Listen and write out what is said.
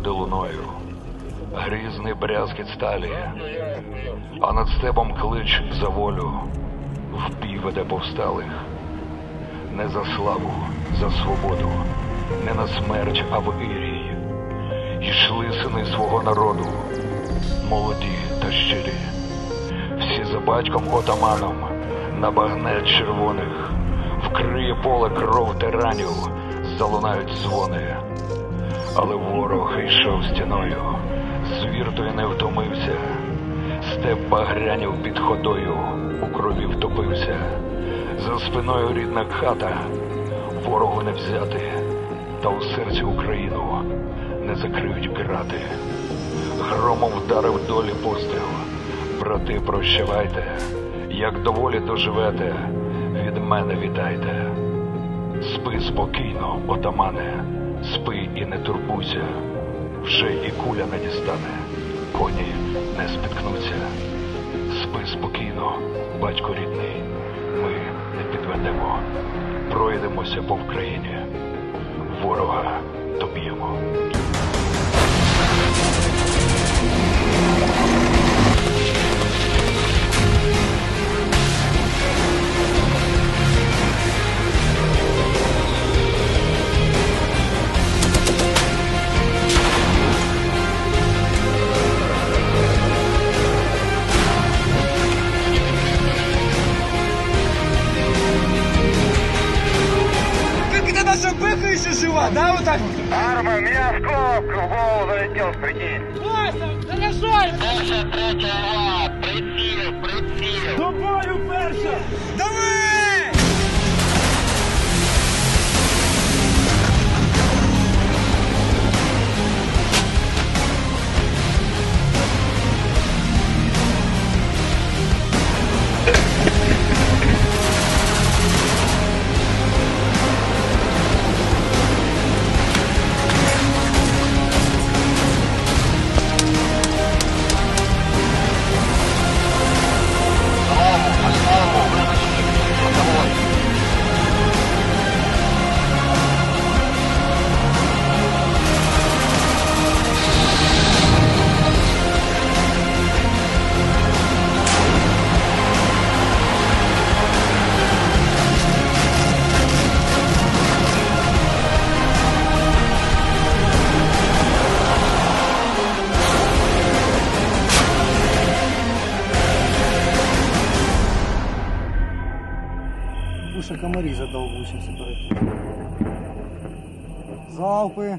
буде луною, грізний брязкіт сталі, а над степом клич за волю, в бій веде повсталих. Не за славу, за свободу, не на смерть, а в ірій. Йшли сини свого народу, молоді та щирі, всі за батьком отаманом. На багнет червоних, вкриє поле кров тиранів, залунають дзвони. Але ворог йшов стіною, звір той не втомився, степ багрянів під ходою, у крові втопився. За спиною рідна хата, ворогу не взяти, та у серці Україну не закриють пірати. Громом вдарив долі постріл. Брати, прощавайте, як доволі доживете, від мене вітайте. Спи спокійно, отамане, спи і не турбуйся, вже і куля не дістане, коні не спіткнуться. Спи спокійно, батько рідний, ми не підведемо, пройдемося по Вкраїні, ворога она что, пыха еще жива, да, вот так? Арма, меня осколок в голову залетел, прикинь. Восемь, хорошо! Комарі задовбуся перед. Залпи.